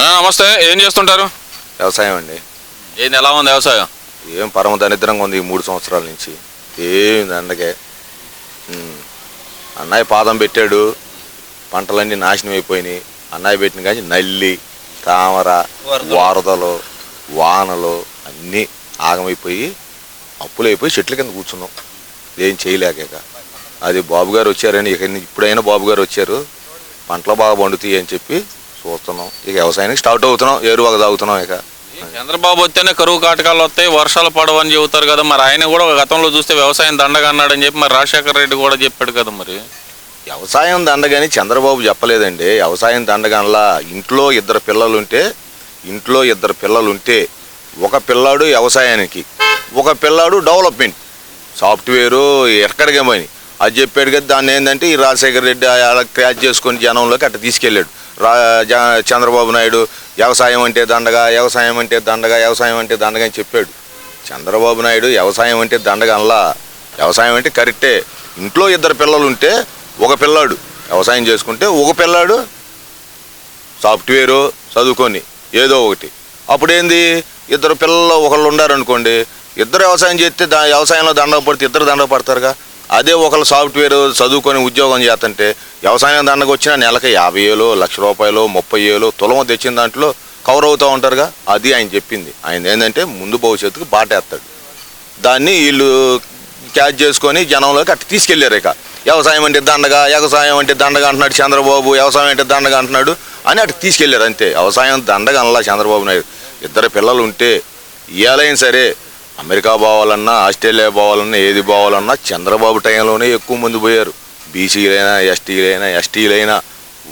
నమస్తే. ఏం చేస్తుంటారు? వ్యవసాయం అండి. ఏంది ఎలా ఉంది వ్యవసాయం? ఏం పరమ దరిద్రంగా ఉంది ఈ మూడు సంవత్సరాల నుంచి. ఏం ఉమ్. అన్నయ్య పాదం పెట్టాడు. పంటలన్నీ నాశనం అయిపోయినాయి. అన్నయ్య పెట్టిన కానీ నల్లి తామర వారదలు. వానలు అన్నీ ఆగమైపోయి అప్పులైపోయి చెట్ల కింద కూర్చున్నాం. ఏం చేయలేక. అది బాబు గారు వచ్చారని ఇక ఇప్పుడైనా బాబు గారు వచ్చారు. పంటలు బాగా పండుతాయి అని చెప్పి చూస్తున్నాం. ఇక వ్యవసాయానికి స్టార్ట్ అవుతున్నాం ఏరువాక తాగుతున్నాం ఇక. చంద్రబాబు వస్తేనే కరువు కాటకాలు వస్తాయి వర్షాలు పడవని చెబుతారు కదా మరి ఆయన కూడా గతంలో చూస్తే వ్యవసాయం దండగా అన్నాడని చెప్పి మరి రాజశేఖర రెడ్డి కూడా చెప్పాడు కదా మరి. వ్యవసాయం దండగని చంద్రబాబు చెప్పలేదండి. వ్యవసాయం దండగనలా ఇంట్లో ఇద్దరు పిల్లలు ఉంటే ఇంట్లో ఇద్దరు పిల్లలు ఉంటే ఒక పిల్లాడు వ్యవసాయానికి ఒక పిల్లాడు డెవలప్మెంట్. సాఫ్ట్వేరు ఎక్కడికేమని అది చెప్పాడు కదా దాన్ని ఏంటంటే ఈ రాజశేఖర రెడ్డి అలా క్రాచ్ చేసుకొని జనంలోకి అట్లా తీసుకెళ్ళాడు. చంద్రబాబు నాయుడు వ్యవసాయం అంటే దండగా వ్యవసాయం అంటే దండగా వ్యవసాయం అంటే దండగా అని చెప్పాడు. చంద్రబాబు నాయుడు వ్యవసాయం అంటే దండగా అనలా. వ్యవసాయం అంటే కరెక్టే. ఇంట్లో ఇద్దరు పిల్లలు ఉంటే ఒక పిల్లాడు. వ్యవసాయం చేసుకుంటే ఒక పిల్లాడు. సాఫ్ట్వేరు చదువుకొని ఏదో ఒకటి. అప్పుడేంది? ఇద్దరు పిల్లలు ఒకళ్ళు ఉండారనుకోండి ఇద్దరు వ్యవసాయం చేస్తే దా వ్యవసాయంలో దండగ పడితే ఇద్దరు దండగ పడతారుగా. అదే ఒకళ్ళు సాఫ్ట్వేర్ చదువుకొని ఉద్యోగం చేస్తుంటే వ్యవసాయం దండకు వచ్చిన నెలకి యాభై వేలు లక్ష రూపాయలు ముప్పై ఏళ్ళు తులమ తెచ్చిన దాంట్లో కవర్ అవుతూ ఉంటారుగా. అది ఆయన చెప్పింది. ఆయన ఏంటంటే ముందు భవిష్యత్తుకు బాటేస్తాడు దాన్ని వీళ్ళు క్యాచ్ చేసుకొని జనంలోకి అట్టు తీసుకెళ్ళారు ఇక. వ్యవసాయం అంటే దండగా వ్యవసాయం అంటే దండగా అంటున్నాడు చంద్రబాబు వ్యవసాయం అంటే దండగా అంటున్నాడు అని అటు తీసుకెళ్ళారు అంతే. వ్యవసాయం దండగా అనలా చంద్రబాబు నాయుడు. ఇద్దరు పిల్లలు ఉంటే ఏలైనా సరే అమెరికా పోవాలన్నా ఆస్ట్రేలియా పోవాలన్నా ఏది పోవాలన్నా చంద్రబాబు టైంలోనే ఎక్కువ మంది పోయారు. బీసీలైనా ఎస్టీలైనా ఎస్టీలైనా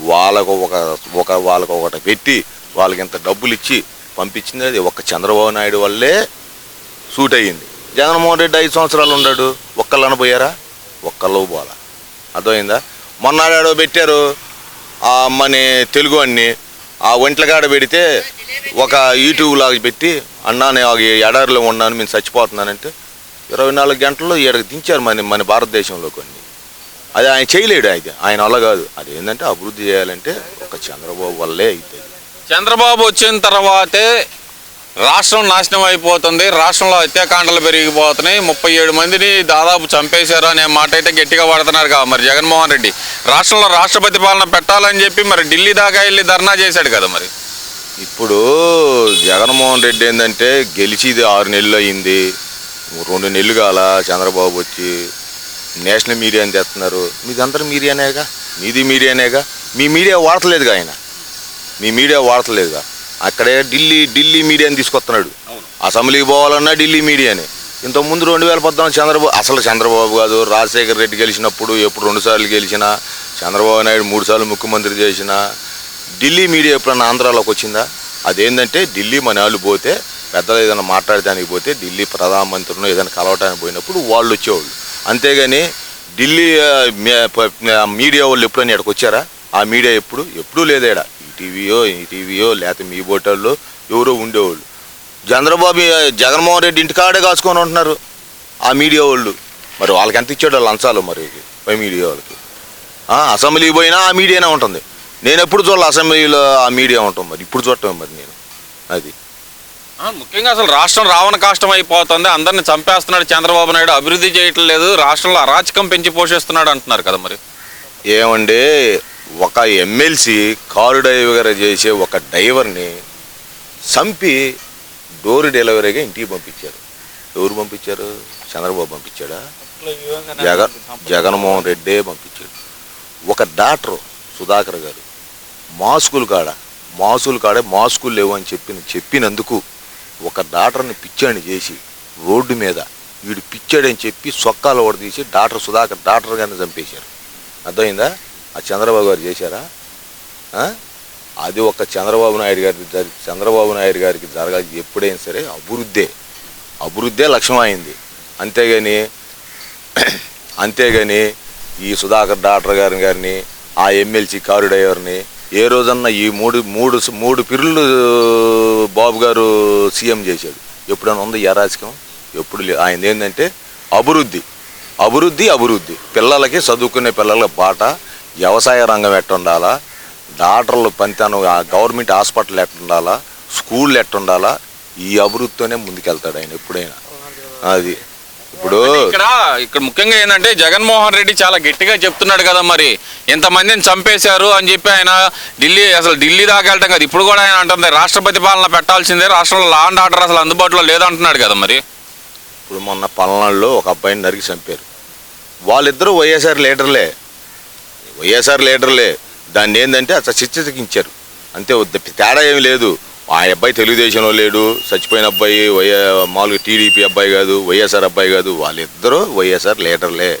వాళ్ళకు ఒక ఒక వాళ్ళకు ఒకటి పెట్టి వాళ్ళకి ఇంత డబ్బులు ఇచ్చి పంపించింది అది. ఒక్క చంద్రబాబు నాయుడు వల్లే సూట్ అయ్యింది. జగన్మోహన్ రెడ్డి ఐదు సంవత్సరాలు ఉన్నాడు. ఒక్కళ్ళన పోయారా? ఒక్కళ్ళు పోవాలా. అర్థమైందా? మొన్నాడాడో పెట్టారు. మన తెలుగు అన్ని ఆ ఒంట్లగాడ పెడితే ఒక యూట్యూబ్ లాగా పెట్టి అన్నా నేను ఎడారిలో ఉన్నాను నేను చచ్చిపోతున్నానంటే ఇరవై నాలుగు గంటల్లో ఈడకి దించారు మన మన భారతదేశంలో కొన్ని. అది ఆయన చేయలేడు అయితే ఆయన వల్ల కాదు. అది ఏంటంటే అభివృద్ధి చేయాలంటే ఒక చంద్రబాబు వల్లే అవుతుంది చంద్రబాబు వచ్చిన తర్వాతే రాష్ట్రం నాశనం అయిపోతుంది. రాష్ట్రంలో హత్యాకాండలు పెరిగిపోతున్నాయి. ముప్పై ఏడు మందిని దాదాపు చంపేశారు అనే మాట అయితే గట్టిగా పడుతున్నారు కదా మరి జగన్మోహన్ రెడ్డి. రాష్ట్రంలో రాష్ట్రపతి పాలన పెట్టాలని చెప్పి మరి ఢిల్లీ దాకా వెళ్ళి ధర్నా చేశాడు కదా మరి. ఇప్పుడు జగన్మోహన్ రెడ్డి ఏంటంటే గెలిచిది ఆరు నెలలు అయింది. రెండు నెలలు కాల చంద్రబాబు వచ్చి నేషనల్ మీడియాని తెస్తున్నారు. మీదంతా మీడియానేగా? మీది మీడియానేగా? మీ మీడియా వాడతలేదుగా ఆయన? మీ మీడియా వాడతలేదుగా? అక్కడే ఢిల్లీ ఢిల్లీ మీడియాని తీసుకొస్తున్నాడు. అసెంబ్లీకి పోవాలన్నా ఢిల్లీ మీడియానే. ఇంతకుముందు రెండు వేల పద్నాలుగు చంద్రబాబు అసలు చంద్రబాబు కాదు రాజశేఖర రెడ్డి గెలిచినప్పుడు ఎప్పుడు రెండు సార్లు గెలిచినా చంద్రబాబు నాయుడు మూడు సార్లు ముఖ్యమంత్రి చేసిన ఢిల్లీ మీడియా ఎప్పుడన్నా ఆంధ్రాలోకి వచ్చిందా? అదేంటంటే ఢిల్లీ మన వాళ్ళు పోతే పెద్దలు ఏదైనా మాట్లాడటానికి పోతే ఢిల్లీ ప్రధానమంత్రిను ఏదైనా కలవటానికి పోయినప్పుడు వాళ్ళు వచ్చేవాళ్ళు. అంతేగాని ఢిల్లీ మీడియా వాళ్ళు ఎప్పుడైనా ఇక్కడికి వచ్చారా? ఆ మీడియా ఎప్పుడు? ఎప్పుడూ లేదేడా? టీవీయో ఈ టీవీయో లేకపోతే మీ బోటల్లో ఎవరో ఉండేవాళ్ళు. చంద్రబాబు జగన్మోహన్ రెడ్డి ఇంటికాడే కాచుకొని ఉంటున్నారు ఆ మీడియా వాళ్ళు. మరి వాళ్ళకి ఎంత ఇచ్చాడో లంచాలు మరి పై మీడియా వాళ్ళకి. అసెంబ్లీకి పోయినా ఆ మీడియానే ఉంటుంది. నేను ఎప్పుడు చూడాలి అసెంబ్లీలో ఆ మీడియా ఉంటాం మరి. ఇప్పుడు చూడటం మరి నేను. అది. ముఖ్యంగా అసలు రాష్ట్రం రావణ కాష్టం అయిపోతుంది. అందరిని చంపేస్తున్నాడు చంద్రబాబు నాయుడు. అభివృద్ధి చేయటం లేదు రాష్ట్రంలో అరాచకం పెంచి పోషిస్తున్నాడు అంటున్నారు కదా మరి. ఏమంటే ఒక ఎమ్మెల్సీ కారు డ్రైవర్ చేసే ఒక డ్రైవర్ని చంపి డోర్ డెలివరీగా ఇంటికి పంపించారు. ఎవరు పంపించారు? చంద్రబాబు పంపించాడా? జగన్ జగన్మోహన్ రెడ్డే పంపించాడు. ఒక డాక్టర్ సుధాకర్ గారు మాస్కులు కాడ? మాస్కులు కాడే మాస్కులు లేవు అని చెప్పిన చెప్పినందుకు ఒక డాక్టర్ని పిచ్చాడిని చేసి రోడ్డు మీద వీడు పిచ్చాడని చెప్పి సొక్కాలు ఓడదీసి డాక్టర్ సుధాకర్ డాక్టర్ గారిని చంపేశారు. అర్థమైందా? ఆ చంద్రబాబు గారు చేశారా? అది ఒక చంద్రబాబు నాయుడు గారి చంద్రబాబు నాయుడు గారికి జరగాలి ఎప్పుడైనా సరే అభివృద్ధే. అభివృద్ధే లక్ష్యం అయింది. అంతేగాని అంతేగాని ఈ సుధాకర్ డాక్టర్ గారి గారిని ఆ ఎమ్మెల్సీ కారు డ్రైవర్ని ఏ రోజన్నా ఈ మూడు మూడు మూడు పిర్లు బాబు గారు సీఎం చేశాడు. ఎప్పుడైనా ఉంది యరాజకం ఎప్పుడు లేదు ఆయన ఏంటంటే అభివృద్ధి. అభివృద్ధి అభివృద్ధి. పిల్లలకి చదువుకునే పిల్లల బాట వ్యవసాయ రంగం ఎట్టుండాలా? డాక్టర్లు పనితనం గవర్నమెంట్ హాస్పిటల్ ఎట్టుండాలా? స్కూల్ ఎట్టుండాలా? ఈ అభివృద్ధితోనే ముందుకెళ్తాడు ఆయన ఎప్పుడైనా. అది. ఇప్పుడు ఇక్కడ ఇక్కడ ముఖ్యంగా ఏంటంటే జగన్మోహన్ రెడ్డి చాలా గట్టిగా చెప్తున్నాడు కదా మరి. ఇంతమందిని చంపేశారు అని చెప్పి ఆయన ఢిల్లీ అసలు ఢిల్లీ దాకా వెళ్ళటం కదా. ఇప్పుడు కూడా ఆయన అంటుంది రాష్ట్రపతి పాలన పెట్టాల్సిందే. రాష్ట్రంలో లా అండ్ ఆర్డర్ అసలు అందుబాటులో లేదంటున్నాడు కదా మరి. ఇప్పుడు మొన్న పల్నాడులో ఒక అబ్బాయిని నరికి చంపారు. వాళ్ళిద్దరూ వైఎస్ఆర్ లీడర్లే. వైఎస్ఆర్ లీడర్లే. దాన్ని ఏంటంటే అసలు చిచ్చకించారు అంతే వద్ద- తేడా ఏమి లేదు. ఆ అబ్బాయి తెలుగుదేశంలో లేడు చచ్చిపోయిన అబ్బాయి వైఎ మామూలుగా టీడీపీ అబ్బాయి కాదు వైఎస్ఆర్ అబ్బాయి కాదు వాళ్ళిద్దరూ వైఎస్ఆర్ లీడర్లే.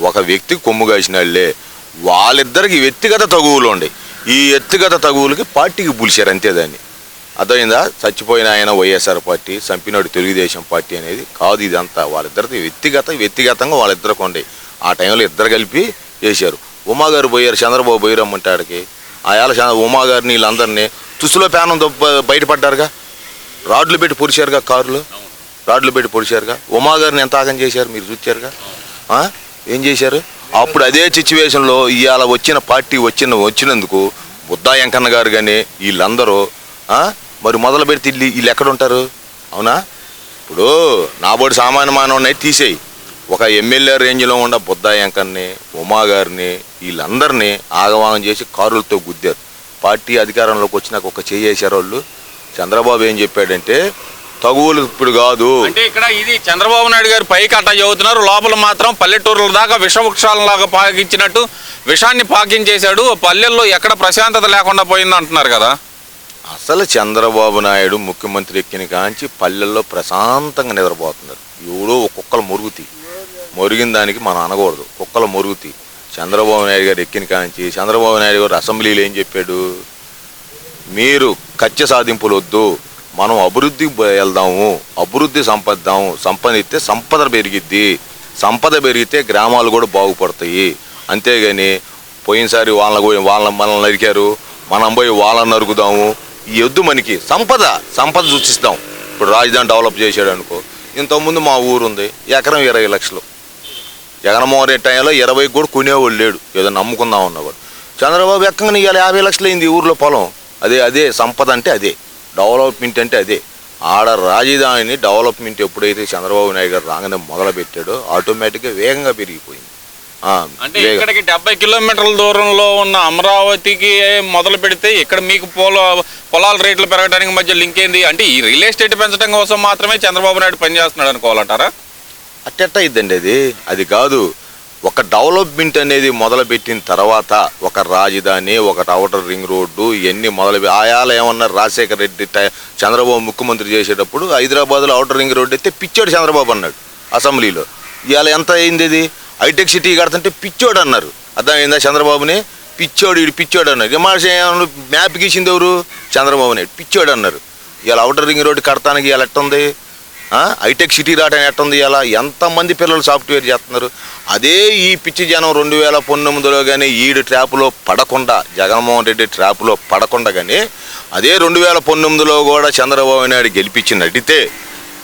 ఒక వ్యక్తి కొమ్ము కాసిన వాళ్ళే. వాళ్ళిద్దరికి వ్యక్తిగత తగువులు ఉండే. ఈ వ్యక్తిగత తగువులకి పార్టీకి పులిచారు అంతే దాన్ని. అర్థమైందా? చచ్చిపోయిన ఆయన వైఎస్ఆర్ పార్టీ చంపినాడు తెలుగుదేశం పార్టీ అనేది కాదు ఇదంతా. వాళ్ళిద్దరికి వ్యక్తిగత వ్యక్తిగతంగా వాళ్ళిద్దరికి ఉండే. ఆ టైంలో ఇద్దరు కలిపి చేశారు. ఉమాగారు పోయారు చంద్రబాబు పోయి రమ్మంటాడికి ఆ ఏళ్ళ చంద్ర వీళ్ళందరినీ తుసులో ప్యానం దొబ్బ- బయటపడ్డారుగా? రాడ్లు పెట్టి పొడిచారుగా కారులో? రాడ్లు పెట్టి పొడిచారుగా? ఉమాగారిని ఎంత ఆగం చేశారు మీరు చూచారుగా? ఏం చేశారు? అప్పుడు అదే సిచ్యువేషన్లో ఇవాళ వచ్చిన పార్టీ వచ్చిన వచ్చినందుకు బుద్ధా వెంకన్న గారు కానీ వీళ్ళందరూ మరి మొదలు పెడితే వీళ్ళు వీళ్ళు అవునా? ఇప్పుడు నాబోటి సామాన్య మానవుని తీసేయి. ఒక ఎమ్మెల్యే రేంజ్లో ఉన్న బుద్దా వెంకన్ని ఉమా గారిని వీళ్ళందరినీ ఆగవాగం చేసి కారులతో గుద్దారు. పార్టీ అధికారంలోకి వచ్చినాక ఒక చేయేశారు వాళ్ళు చంద్రబాబు ఏం చెప్పాడంటే తగువులు ఇప్పుడు కాదు. అంటే ఇక్కడ ఇది చంద్రబాబు నాయుడు గారు పైకి అట్ట చదువుతున్నారు లోపల మాత్రం పల్లెటూరుల దాకా విషవృక్షాలలాగా పాకించినట్టు విషాన్ని పాకించేశాడు పల్లెల్లో ఎక్కడ ప్రశాంతత లేకుండా పోయింది అంటున్నారు కదా. అసలు చంద్రబాబు నాయుడు ముఖ్యమంత్రి ఎక్కిన కాంచి పల్లెల్లో ప్రశాంతంగా నిద్రపోతున్నారు. ఎవడో ఒక కుక్కలు మురుగుతి. మొరిగిన దానికి మనం అనకూడదు కుక్కలు మొరుగుతాయి చంద్రబాబు నాయుడు గారు ఎక్కిన కాంచి చంద్రబాబు నాయుడు గారు అసెంబ్లీలో ఏం చెప్పాడు? మీరు కచ్చ సాధింపులు వద్దు మనం అభివృద్ధికి వెళ్దాము అభివృద్ధి సంపద్దాము సంపాదిస్తే సంపద పెరిగిద్ది సంపద పెరిగితే గ్రామాలు కూడా బాగుపడతాయి. అంతేగాని పోయినసారి వాళ్ళని పోయి వాళ్ళని మనల్ని నరికారు మనం పోయి వాళ్ళని నరుకుదాము. ఈ వద్దు మనకి. సంపద సంపద సూచిస్తాం ఇప్పుడు రాజధాని డెవలప్ చేశాడు అనుకో. ఇంతకుముందు మా ఊరు ఉంది ఎకరం ఇరవై లక్షలు. జగన్మోహన్ రెడ్డి టైంలో ఇరవై కూడా కొనేవాడు లేడు. ఏదో నమ్ముకుందాం ఉన్నవాడు చంద్రబాబు ఎక్కగానే ఇవాళ యాభై లక్షలు అయింది ఊర్లో పొలం. అదే అదే సంపద అంటే అదే. డెవలప్మెంట్ అంటే అదే. ఆడ రాజధానిని డెవలప్మెంట్ ఎప్పుడైతే చంద్రబాబు నాయుడు గారు రాగానే మొదలు పెట్టాడో ఆటోమేటిక్గా వేగంగా పెరిగిపోయింది. అంటే. ఇక్కడికి డెబ్బై కిలోమీటర్ల దూరంలో ఉన్న అమరావతికి మొదలు పెడితే ఇక్కడ మీకు పొల పొలాల రేట్లు పెరగడానికి మధ్య లింక్ ఏంది? అంటే ఈ రియల్ ఎస్టేట్ పెంచడం కోసం మాత్రమే చంద్రబాబు నాయుడు పనిచేస్తున్నాడు అనుకోవాలంటారా? అట్టెట్ట ఇద్దండి అది. అది కాదు ఒక డెవలప్మెంట్ అనేది మొదలుపెట్టిన తర్వాత ఒక రాజధాని ఒక అవుటర్ రింగ్ రోడ్డు ఇవన్నీ మొదలు ఆయాలు ఏమన్నా రాజశేఖర రెడ్డి చంద్రబాబు ముఖ్యమంత్రి చేసేటప్పుడు హైదరాబాద్లో అవుటర్ రింగ్ రోడ్డు అయితే పిచ్చోడు చంద్రబాబు అన్నాడు అసెంబ్లీలో. ఇవాళ ఎంత అయింది ఇది? హైటెక్ సిటీ కడుతుంటే పిచ్చోడు అన్నారు. అర్థమైందా చంద్రబాబుని? పిచ్చోడు ఇడు పిచ్చోడు అన్నారు విమర్శ మ్యాప్ గీసింది ఎవరు? చంద్రబాబు నాయుడు పిచ్చోడు అన్నారు. ఇవాళ అవుటర్ రింగ్ రోడ్డు కడతానికి ఇవాళ ఎట్టుంది? హైటెక్ సిటీ రావడం ఎట్టుంది ఇలా? ఎంతమంది పిల్లలు సాఫ్ట్వేర్ చేస్తున్నారు? అదే ఈ పిచ్చి జనం రెండు వేల పంతొమ్మిదిలో కానీ ఈడు ట్రాప్లో పడకుండా జగన్మోహన్ రెడ్డి ట్రాప్లో పడకుండా కానీ అదే రెండు వేల పంతొమ్మిదిలో కూడా చంద్రబాబు నాయుడు గెలిపించి నడితే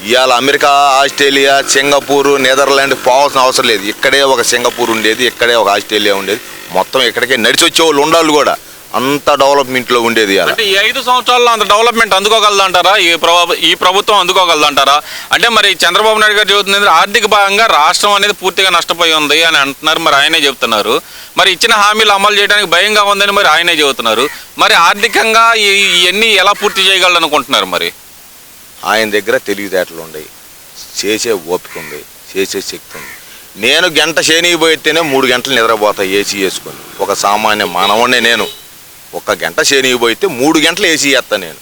ఇవాళ అమెరికా ఆస్ట్రేలియా సింగపూర్ నెదర్లాండ్ పోవాల్సిన అవసరం లేదు. ఇక్కడే ఒక సింగపూర్ ఉండేది ఇక్కడే ఒక ఆస్ట్రేలియా ఉండేది. మొత్తం ఇక్కడికే నడిచి వచ్చే వాళ్ళు ఉండాలి కూడా. అంత డెవలప్మెంట్లో ఉండేది ఇవాళ. అంటే ఈ ఐదు సంవత్సరాల్లో అంత డెవలప్మెంట్ అందుకోగలదంటారా? ఈ ప్రభు ఈ ప్రభుత్వం అందుకోగలదంటారా? అంటే మరి చంద్రబాబు నాయుడు గారు చెబుతుంది ఆర్థిక భాగంగా రాష్ట్రం అనేది పూర్తిగా నష్టపోయి ఉంది అని అంటున్నారు మరి ఆయనే చెబుతున్నారు. మరి ఇచ్చిన హామీలు అమలు చేయడానికి భయంగా ఉందని మరి ఆయనే చెబుతున్నారు. మరి ఆర్థికంగా ఈ- ఇవన్నీ ఎలా పూర్తి చేయగలరు అనుకుంటున్నారు మరి? ఆయన దగ్గర తెలివితేటలు ఉన్నాయి. చేసే ఓపిక ఉంది. చేసే శక్తి ఉంది. నేను గంట శనికి పోయితేనే మూడు గంటలు నిద్రపోతా ఏసీ వేసుకొని. ఒక సామాన్య మానవుడే నేను. ఒక గంట శనికి పోయితే మూడు గంటలు ఏసీ వేస్తా నేను.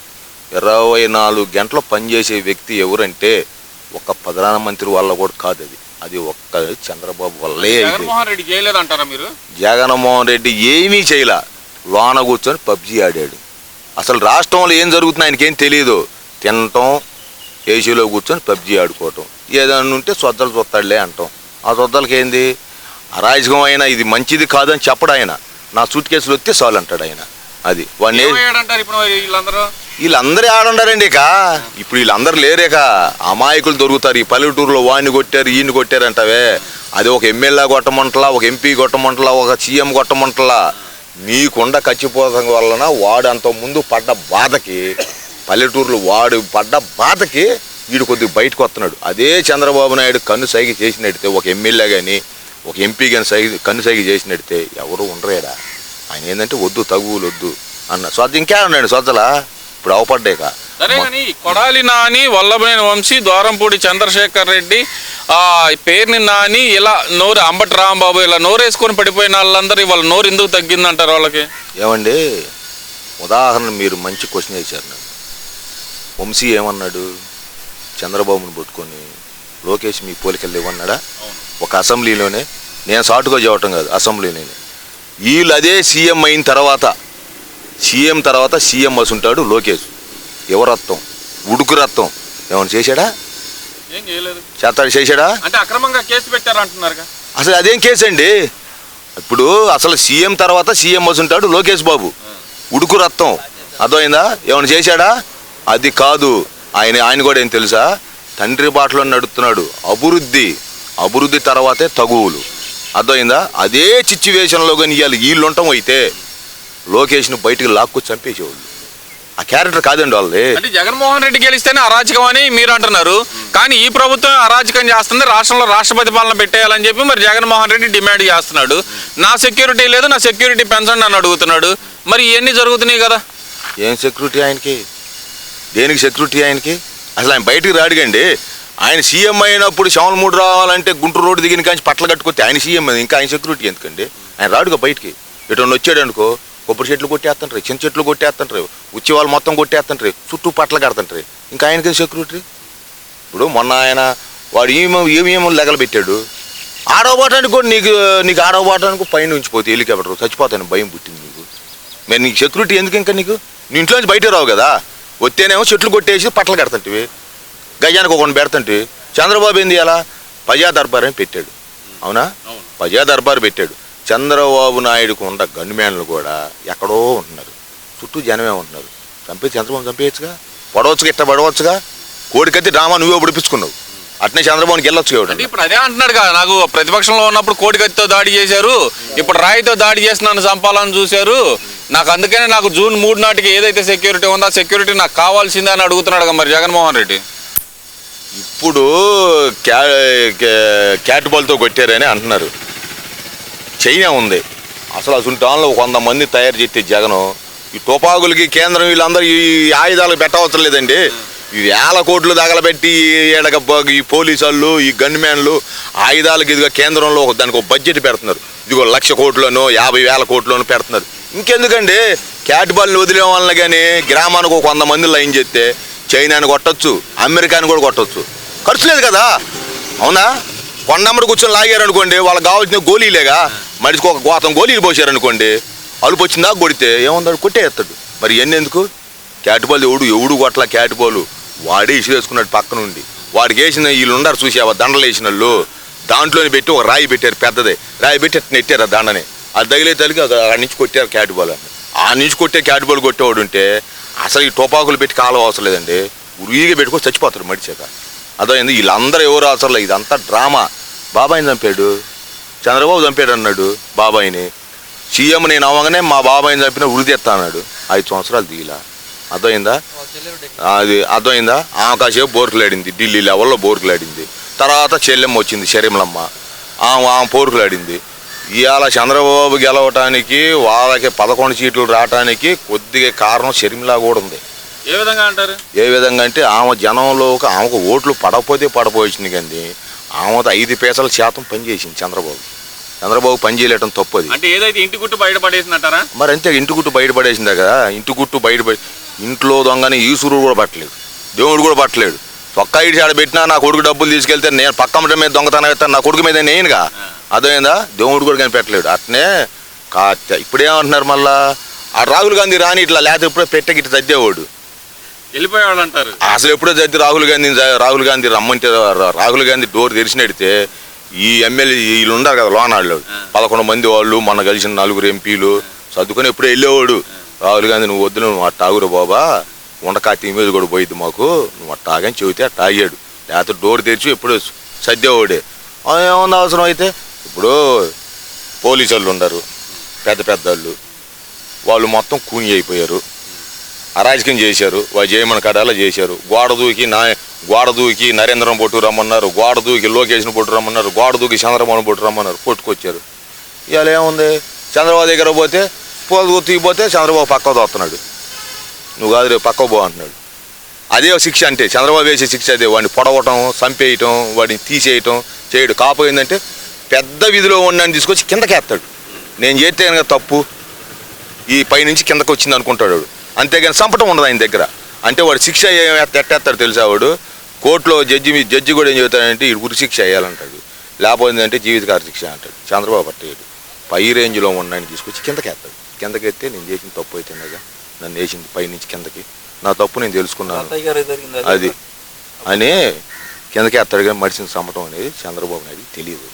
ఇరవై నాలుగు గంటలు పనిచేసే వ్యక్తి ఎవరంటే ఒక ప్రధానమంత్రి వల్ల కూడా కాదు అది. అది ఒక్క చంద్రబాబు వల్లే జగన్మోహన్ రెడ్డి చేయలేదంటారా మీరు? జగన్మోహన్ రెడ్డి ఏమీ చేయలా. లోన కూర్చొని పబ్జీ ఆడాడు. అసలు రాష్ట్రంలో ఏం జరుగుతుందో ఆయనకేం తెలియదు తినటం ఏసీలో కూర్చొని పబ్జీ ఆడుకోవటం. ఏదైనా ఉంటే సొద్దలు చూస్తాడులే అంటాం. ఆ సొద్దలకి ఏంది? అరాజకం అయినా ఇది మంచిది కాదని చెప్పడు ఆయన. నా సూట్ కేసులు వస్తే చాలు అంటాడు ఆయన. అది. వీళ్ళందరూ? వీళ్ళందరూ ఆడుండారండి ఇక. ఇప్పుడు వీళ్ళందరూ లేరేక. అమాయకులు దొరుకుతారు. ఈ పల్లెటూరులో వాడిని కొట్టారు ఈయన్ని కొట్టారు అంటావే. అది ఒక ఎమ్మెల్యే కొట్టమంటలా ఒక ఎంపీ కొట్టమంటలా ఒక సీఎం కొట్టమంటలా. నీకుండ కచ్చిపోతం వలన వాడు అంత ముందు పడ్డ బాధకి పల్లెటూరులో వాడు పడ్డ బాధకి వీడు కొద్దిగా బయటకు వస్తున్నాడు. అదే చంద్రబాబు నాయుడు కన్ను సైగ చేసినడితే ఒక ఎమ్మెల్యే కానీ ఒక ఎంపీ కానీ సైగ కన్ను సైగ చేసినడితే ఎవరు ఉండరేడా ఆయన ఏంటంటే వద్దు తగువులు వద్దు అన్న సొద్ద ఇంకే ఉన్నాడు సొద్దలా ఇప్పుడు అవపడ్డాక సరే కానీ కొడాలి నాని వల్లభనేని వంశీ ద్వారంపూడి చంద్రశేఖర్ రెడ్డి ఆ పేరుని నాని ఇలా నోరు అంబటి రాంబాబు ఇలా నోరేసుకొని పడిపోయిన వాళ్ళందరూ ఇవాళ నోరు ఎందుకు తగ్గిందంటారు వాళ్ళకి? ఏమండి? ఉదాహరణ మీరు మంచి క్వశ్చన్ వేశారు నన్ను. వంశీ ఏమన్నాడు? చంద్రబాబును పట్టుకొని లోకేష్ మీ పోలికలు ఇవ్వన్నాడా? ఒక అసెంబ్లీలోనే. నేను సాటుగా చెప్పటం కాదు అసెంబ్లీలోనే. వీళ్ళు అదే సీఎం అయిన తర్వాత సీఎం తర్వాత సీఎం వసుంటాడు లోకేష్. యువరత్వం ఉడుకు రత్వం ఏమైనా చేశాడా? చేస్తాడు చేశాడా? అంటే అక్రమంగా కేసు పెట్టారు అంటున్నారుగా. అసలు అదేం కేసు అండి? ఇప్పుడు అసలు సీఎం తర్వాత సీఎం వస్తుంటాడు లోకేష్ బాబు. ఉడుకు రక్తం. అర్థమైందా? ఏమైనా చేశాడా? అది కాదు. ఆయన ఆయన కూడా ఏం తెలుసా? తండ్రి బాటలో నడుస్తున్నాడు అభివృద్ధి. అభివృద్ధి తర్వాతే తగువులు. అర్థమైందా? అదే సిచ్యువేషన్లో కానీ ఇవాళ వీళ్ళు ఉండటం అయితే లోకేష్ను బయటికి లాక్కు చంపేసేవాళ్ళు. ఆ క్యారెక్టర్ కాదండి వాళ్ళది. అంటే జగన్మోహన్ రెడ్డి గెలిస్తేనే అరాచకం అని మీరు అంటున్నారు. కానీ ఈ ప్రభుత్వం అరాచకం చేస్తుంది. రాష్ట్రంలో రాష్ట్రపతి పాలన పెట్టేయాలని చెప్పి మరి జగన్మోహన్ రెడ్డి డిమాండ్ చేస్తున్నాడు. నా సెక్యూరిటీ లేదు నా సెక్యూరిటీ పెంచండి అని అడుగుతున్నాడు. మరి ఇవన్నీ జరుగుతున్నాయి కదా. ఏం సెక్యూరిటీ ఆయనకి? దేనికి సెక్యూరిటీ ఆయనకి? అసలు ఆయన బయటికి రాడుగండి ఆయన సీఎం అయినప్పుడు శవన్ మూడు రావాలంటే గుంటూరు రోడ్డు దిగిన కానీ పట్ల కట్టుకొస్తే ఆయన సీఎం ఇంకా ఆయన సెక్యూరిటీ ఎందుకండి? ఆయన రాడుగా బయటికి. ఎటు వచ్చాడు అనుకో కొబ్బరి చెట్లు కొట్టేస్తుంటారు చిన్న చెట్లు కొట్టేస్తుంటారు ఉచ్చివాళ్ళు మొత్తం కొట్టేస్తుంటారు చుట్టూ పట్ల కడుతుంటారు ఇంకా ఆయనకి సెక్యూరిటీ? ఇప్పుడు మొన్న ఆయన వాడు ఏమో ఏమేమో లెగలు పెట్టాడు ఆడవబాటానికి కూడా నీకు నీకు ఆడవబాటానికి పైన ఉంచిపోతే హెలికాప్టర్ చచ్చిపోతాను భయం పుట్టింది నీకు. మరి నీకు సెక్యూరిటీ ఎందుకు ఇంకా నీకు? నీ ఇంట్లోంచి బయట రావు కదా. వచ్చేనేమో చెట్లు కొట్టేసి పట్టలు కడతంటివి. గజానికి ఒకటి పెడతంటివి చంద్రబాబు ఏంది అలా? ప్రజా దర్బార్ అని పెట్టాడు. అవునా. ప్రజా దర్బార్ పెట్టాడు. చంద్రబాబు నాయుడుకు ఉన్న గన్మ్యాన్లు కూడా ఎక్కడో ఉంటున్నారు. చుట్టూ జనమే ఉంటున్నారు. చంపే చంద్రబాబు చంపేయచ్చుగా? పడవచ్చుగా ఇట్ట పడవచ్చుగా? కోడికత్తి డ్రామా నువ్వే ఒడిపించుకున్నావు అట్నే చంద్రబాబుకి వెళ్ళొచ్చు ఇప్పుడు అదే అంటున్నాడు కదా నాకు ప్రతిపక్షంలో ఉన్నప్పుడు కోడికత్తితో దాడి చేశారు ఇప్పుడు రాయితో దాడి చేసి నన్ను చంపాలని చూశారు. నాకు అందుకనే నాకు జూన్ మూడు నాటికి ఏదైతే సెక్యూరిటీ ఉందో ఆ సెక్యూరిటీ నాకు కావాల్సిందే అని అడుగుతున్నాడు మరి జగన్మోహన్ రెడ్డి. ఇప్పుడు క్యా క్యాట్ బాల్తో కొట్టారని అంటున్నారు. చైనా ఉంది. అసలు అసలు టాన్లో వంద మంది తయారు చేస్తే జగను ఈ తుపాకులకి కేంద్రం వీళ్ళందరూ ఈ ఆయుధాలు పెట్టవసరం లేదండి. ఈ వేల కోట్లు తగలబెట్టి ఏడక ఈ పోలీసు వాళ్ళు ఈ గన్మ్యాన్లు ఆయుధాలకి ఇదిగో కేంద్రంలో ఒక- దానికి ఒక బడ్జెట్ పెడుతున్నారు. ఇదిగో లక్ష కోట్లను యాభై వేల కోట్లను పెడుతున్నారు. ఇంకెందుకండి? క్యాట్ బాల్ని వదిలే వలన కానీ గ్రామానికి ఒక వంద మంది లైన్ చేస్తే చైనాని కొట్టచ్చు అమెరికాని కూడా కొట్టచ్చు. ఖర్చు లేదు కదా? అవునా? కొండమ్మడి కూర్చొని లాగారనుకోండి వాళ్ళకి కావాల్సిన గోళీలేగా? మనిషికి ఒక గోతం గోళీలు పోసారనుకోండి అలుపు వచ్చిందా కొడితే ఏముందాడు కొట్టేస్తాడు. మరి ఎన్నెందుకు ఎందుకు? బాల్ ఎవడు ఎవడు కొట్టలా క్యాట్ వాడే వాడే ఇసురేసుకున్నాడు పక్క నుండి. వాడికి వేసిన వీళ్ళు ఉండారు చూసావా? దండలు వేసిన వాళ్ళు. దాంట్లోనే పెట్టి ఒక రాయి పెట్టారు పెద్దదే. రాయి పెట్టి అట్లా నెట్టారు ఆ దండని. అది తగిలే తల్లికి ఆ నుంచి కొట్టారు క్యాట్బాల్ అని ఆ నుంచి కొట్టే క్యాటుబాల్ కొట్టేవాడు ఉంటే అసలు ఈ టోపాకులు పెట్టి కాలం అవసరం లేదండి. ఉరిగి పెట్టుకొని చచ్చిపోతారు మడిచాక అదైంది వీళ్ళందరూ ఎవరు అవసరం లేదు. ఇదంతా డ్రామా. బాబాయిని చంపాడు. చంద్రబాబు చంపాడు అన్నాడు బాబాయిని. సీఎం నేను అవ్వగానే మా బాబాయిని చంపిన ఉరి అన్నాడు. ఐదు సంవత్సరాలు దిగిలా. అర్థమైందా? అది అర్థమైందా? ఆమె కాసేపు బోర్కులాడింది. ఢిల్లీ లెవెల్లో బోర్కులాడింది. తర్వాత చెల్లెమ్మ వచ్చింది శరీమలమ్మ. ఆమె ఆమె పోరుకులాడింది. ఇవాళ చంద్రబాబు గెలవటానికి వాళ్ళకి పదకొండు సీట్లు రావటానికి కొద్దిగా కారణం షర్మిలా కూడా ఉంది. ఏ విధంగా అంటారు? ఏ విధంగా అంటే ఆమె జనంలో ఆమెకు ఓట్లు పడకపోతే పడపోయింది కానీ ఆమెతో ఐదు పైసల శాతం పనిచేసింది చంద్రబాబు. చంద్రబాబు పని చేయలేటం తప్పది. అంటే ఏదైతే ఇంటి గుట్టు బయటపడేసిందంటారా మరి అంతే ఇంటి గుట్టు బయటపడేసిందా కదా? ఇంటి గుట్టు బయటపడి ఇంట్లో దొంగని ఈసురు కూడా పట్టలేదు. దేవుడు కూడా పట్టలేడు ఒక్క ఇటు ఆడ పెట్టినా నా కొడుకు డబ్బులు తీసుకెళ్తే నేను పక్క మీద దొంగతనం నా కొడుకు మీద నేనుగా అర్థమైందా? దేవుడు కూడా కనిపెట్టలేడు. అట్నే కా ఇప్పుడేమంటున్నారు మళ్ళా? ఆ రాహుల్ గాంధీ రాని ఇట్లా లేకపోతే ఇప్పుడే పెట్టకి ఇట్లా తద్దేవాడు. వెళ్ళిపోయాడు అంటారు అసలు ఎప్పుడో జరిగితే రాహుల్ గాంధీ రాహుల్ గాంధీ రమ్మంటే రాహుల్ గాంధీ డోర్ తెరిచినడితే ఈ ఎమ్మెల్యే వీళ్ళు ఉన్నారు కదా లోనాళ్ళు. పదకొండు మంది వాళ్ళు మొన్న కలిసిన నలుగురు ఎంపీలు చదువుకొని ఎప్పుడో వెళ్ళేవాడు. రాహుల్ గాంధీ నువ్వు వద్దు నువ్వు అట్ట ఆగురు బాబా. ఉండకాతి మీద కూడా పోయిద్ది మాకు. నువ్వు అట్ట ఆగని చెబితే అట్ట ఆగాడు. లేకపోతే డోర్ తెరిచి ఎప్పుడు సర్దేవాడే. ఏమన్నా అవసరం అయితే? ఇప్పుడు పోలీసు వాళ్ళు ఉండరు పెద్ద పెద్ద వాళ్ళు వాళ్ళు మొత్తం కూని అయిపోయారు. అరాజకం చేశారు వాళ్ళు చేయమని కడాలా చేశారు. గోడ దూకి నా గోడ దూకి నరేంద్రం పొట్టు రమ్మన్నారు గోడ దూకి లోకేష్ని పొట్టు రమ్మన్నారు గోడ దూకి చంద్రబాబు పొట్టు రమ్మన్నారు కొట్టుకొచ్చారు. ఇవాళ ఏముంది? చంద్రబాబు దగ్గర పోతే పోదు తీగిపోతే చంద్రబాబు పక్క తోస్తున్నాడు నువ్వు కాదు రేపు పక్క పో అంటున్నాడు. అదే శిక్ష అంటే చంద్రబాబు వేసే శిక్ష అదే వాడిని పొడవటం చంపేయటం వాడిని తీసేయటం చేయడు. కాపు ఏంటంటే పెద్ద విధిలో ఉన్నాన్ని తీసుకొచ్చి కిందకేస్తాడు నేను చేస్తే కనుక తప్పు. ఈ పైనుంచి కిందకు వచ్చింది అనుకుంటాడు వాడు. అంతేగాని చంపటం ఉండదు ఆయన దగ్గర. అంటే వాడు శిక్ష ఎట్టేస్తాడు తెలుసా వాడు? కోర్టులో జడ్జి మీ- జడ్జి కూడా ఏం చెబుతాడంటే ఈ గురి శిక్ష వేయాలంటాడు. లేకపోతే అంటే జీవితకార శిక్ష అంటాడు. చంద్రబాబు అట్టేయడు పై రేంజ్లో ఉన్నాయని తీసుకొచ్చి కిందకేస్తాడు కిందకెత్తే నేను చేసిన తప్పు అయితేనేగా నన్ను వేసింది పైనుంచి కిందకి. నా తప్పు నేను తెలుసుకున్నాను. అది అని కిందకి అత్తడిగా మడిసిన చంపటం అనేది చంద్రబాబు నాయుడు తెలియదు.